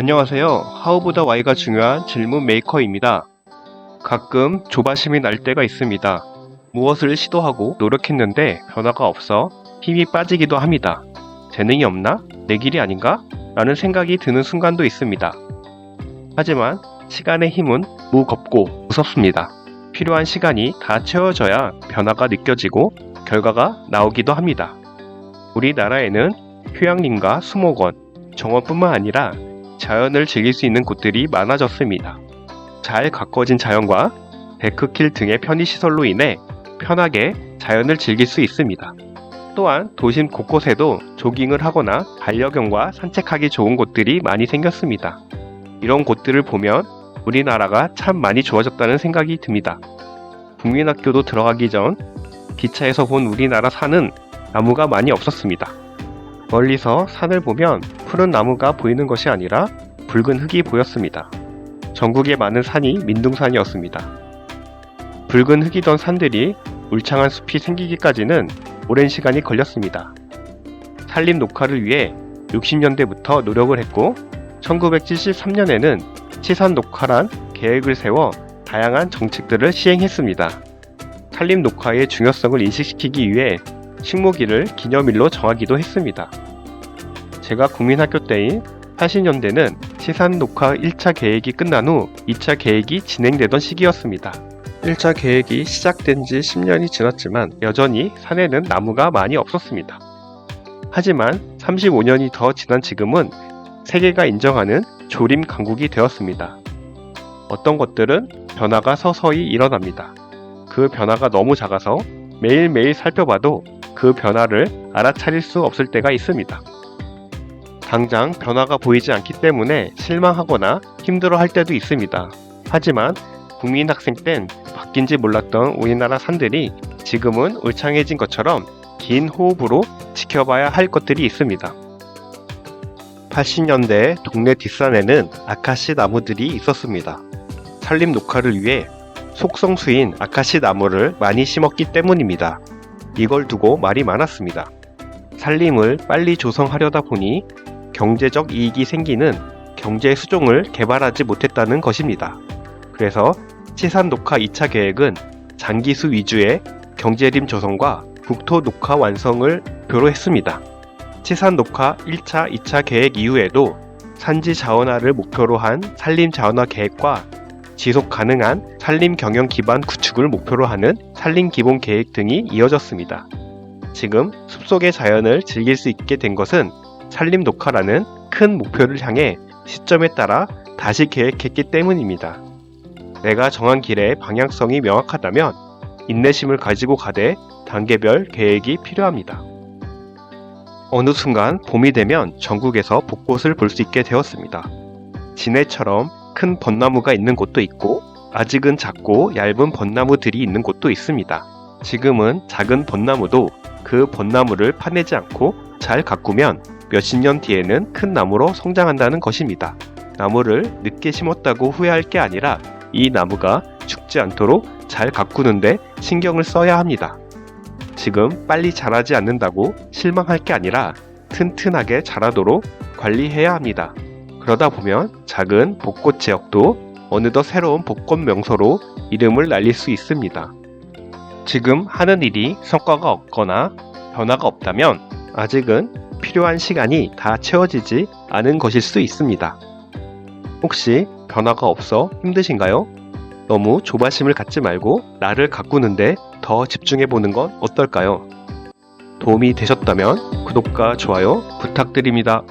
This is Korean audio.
안녕하세요. 하우보다 Y가 중요한 질문 메이커입니다. 가끔 조바심이 날 때가 있습니다. 무엇을 시도하고 노력했는데 변화가 없어 힘이 빠지기도 합니다. 재능이 없나? 내 길이 아닌가? 라는 생각이 드는 순간도 있습니다. 하지만 시간의 힘은 무겁고 무섭습니다. 필요한 시간이 다 채워져야 변화가 느껴지고 결과가 나오기도 합니다. 우리나라에는 휴양림과 수목원, 정원뿐만 아니라 자연을 즐길 수 있는 곳들이 많아졌습니다. 잘 가꿔진 자연과 데크길 등의 편의시설로 인해 편하게 자연을 즐길 수 있습니다. 또한 도심 곳곳에도 조깅을 하거나 반려견과 산책하기 좋은 곳들이 많이 생겼습니다. 이런 곳들을 보면 우리나라가 참 많이 좋아졌다는 생각이 듭니다. 국민학교도 들어가기 전 기차에서 본 우리나라 산은 나무가 많이 없었습니다. 멀리서 산을 보면 푸른 나무가 보이는 것이 아니라 붉은 흙이 보였습니다. 전국에 많은 산이 민둥산이었습니다. 붉은 흙이던 산들이 울창한 숲이 생기기까지는 오랜 시간이 걸렸습니다. 산림 녹화를 위해 60년대부터 노력을 했고 1973년에는 치산 녹화란 계획을 세워 다양한 정책들을 시행했습니다. 산림 녹화의 중요성을 인식시키기 위해 식목일을 기념일로 정하기도 했습니다. 제가 국민학교 때인 80년대는 시산 녹화 1차 계획이 끝난 후 2차 계획이 진행되던 시기였습니다. 1차 계획이 시작된 지 10년이 지났지만 여전히 산에는 나무가 많이 없었습니다. 하지만 35년이 더 지난 지금은 세계가 인정하는 조림 강국이 되었습니다. 어떤 것들은 변화가 서서히 일어납니다. 그 변화가 너무 작아서 매일매일 살펴봐도 그 변화를 알아차릴 수 없을 때가 있습니다. 당장 변화가 보이지 않기 때문에 실망하거나 힘들어 할 때도 있습니다. 하지만 국민학생 땐 바뀐지 몰랐던 우리나라 산들이 지금은 울창해진 것처럼 긴 호흡으로 지켜봐야 할 것들이 있습니다. 80년대 동네 뒷산에는 아카시 나무들이 있었습니다. 산림 녹화를 위해 속성수인 아카시 나무를 많이 심었기 때문입니다. 이걸 두고 말이 많았습니다. 산림을 빨리 조성하려다 보니 경제적 이익이 생기는 경제 수종을 개발하지 못했다는 것입니다. 그래서 치산 녹화 2차 계획은 장기수 위주의 경제림 조성과 국토 녹화 완성을 표로 했습니다. 치산 녹화 1차, 2차 계획 이후에도 산지 자원화를 목표로 한 산림 자원화 계획과 지속 가능한 산림 경영 기반 구축을 목표로 하는 산림 기본 계획 등이 이어졌습니다. 지금 숲속의 자연을 즐길 수 있게 된 것은 산림 녹화라는 큰 목표를 향해 시점에 따라 다시 계획했기 때문입니다. 내가 정한 길의 방향성이 명확하다면 인내심을 가지고 가되 단계별 계획이 필요합니다. 어느 순간 봄이 되면 전국에서 벚꽃을 볼 수 있게 되었습니다. 진해처럼 큰 벚나무가 있는 곳도 있고 아직은 작고 얇은 벚나무들이 있는 곳도 있습니다. 지금은 작은 벚나무도 그 벚나무를 파내지 않고 잘 가꾸면 몇십 년 뒤에는 큰 나무로 성장한다는 것입니다. 나무를 늦게 심었다고 후회할 게 아니라 이 나무가 죽지 않도록 잘 가꾸는데 신경을 써야 합니다. 지금 빨리 자라지 않는다고 실망할 게 아니라 튼튼하게 자라도록 관리해야 합니다. 그러다 보면 작은 벚꽃 지역도 어느덧 새로운 벚꽃 명소로 이름을 날릴 수 있습니다. 지금 하는 일이 성과가 없거나 변화가 없다면 아직은 필요한 시간이 다 채워지지 않은 것일 수 있습니다. 혹시 변화가 없어 힘드신가요? 너무 조바심을 갖지 말고 나를 가꾸는데 더 집중해 보는 건 어떨까요? 도움이 되셨다면 구독과 좋아요 부탁드립니다.